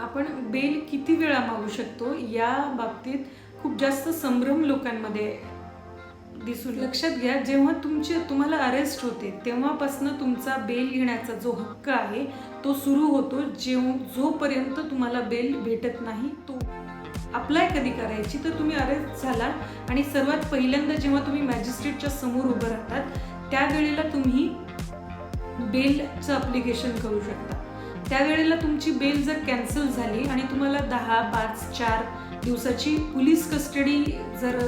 आपण बेल किती वेळा मागू शकतो या बाबतीत खूप जास्त संभ्रम लोकांमध्ये दिसून लक्षात घ्या जेव्हा तुमचे तुम्हाला अरेस्ट होते तेव्हापासनं तुमचा बेल घेण्याचा जो हक्क आहे तो सुरू होतो. जेव जोपर्यंत तुम्हाला बेल भेटत नाही तो अप्लाय कधी करायची? तर तुम्ही अरेस्ट झाला आणि सर्वात पहिल्यांदा जेव्हा तुम्ही मॅजिस्ट्रेटच्या समोर उभं राहतात त्यावेळेला तुम्ही बेलचं अप्लिकेशन करू शकता. त्यावेळेला तुमची बेल जर कॅन्सल झाली आणि तुम्हाला दहा पाच चार दिवसाची पोलीस कस्टडी जर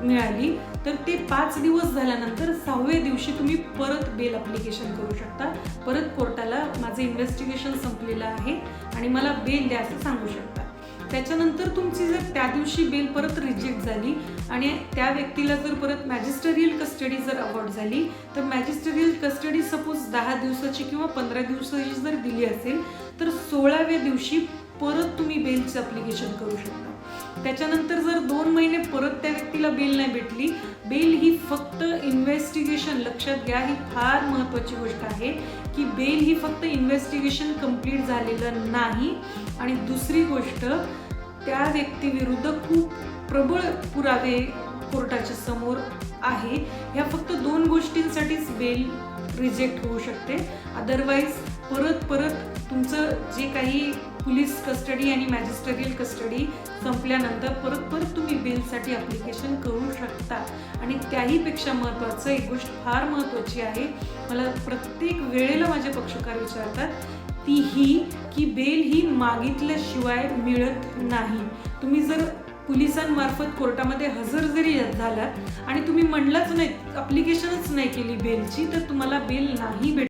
मिळाली तर ते पाच दिवस झाल्यानंतर सहाव्या दिवशी तुम्ही परत बेल अप्लिकेशन करू शकता. परत कोर्टाला माझं इन्व्हेस्टिगेशन संपलेलं आहे आणि मला बेल द्या असं सांगू शकता. त्याच्यानंतर तुमची जर त्या दिवशी बेल परत रिजेक्ट झाली आणि त्या व्यक्तीला जर परत मॅजिस्टरियल कस्टडी जर अवॉर्ड झाली तर मॅजिस्टरियल कस्टडी सपोज दहा दिवसाची किंवा पंधरा दिवसाची जर दिली असेल तर सोळाव्या दिवशी परत तुम्ही बेलचं अप्लिकेशन करू शकता. त्याच्यानंतर जर दोन महिने परत त्या व्यक्तीला बेल नाही भेटली. बेल ही फक्त इन्व्हेस्टिगेशन लक्षात घ्या ही फार महत्त्वाची गोष्ट आहे की बेल ही फक्त इन्व्हेस्टिगेशन कंप्लीट झालेलं नाही. आणि दुसरी गोष्ट त्या व्यक्तीविरुद्ध खूप प्रबळ पुरावे कोर्टाच्या समोर आहे. ह्या फक्त दोन गोष्टींसाठीच बेल रिजेक्ट होऊ शकते. अदरवाईज परत परत तुमचं जे काही पोलीस कस्टडी आणि मॅजिस्टरियल कस्टडी संपल्यानंतर परत परत तुम्ही बेलसाठी अप्लिकेशन करू शकता. आणि त्याहीपेक्षा महत्त्वाचं एक गोष्ट फार महत्त्वाची आहे मला प्रत्येक वेळेला माझे पक्षकार विचारतात ती ही की बेल ही मागितल्याशिवाय मिळत नाही. तुम्ही जर पोलिसांमार्फत कोर्टामध्ये हजर जरी झालात आणि तुम्ही म्हणलाच नाही अप्लिकेशनच नाही केली बेलची तर तुम्हाला बेल नाही भेट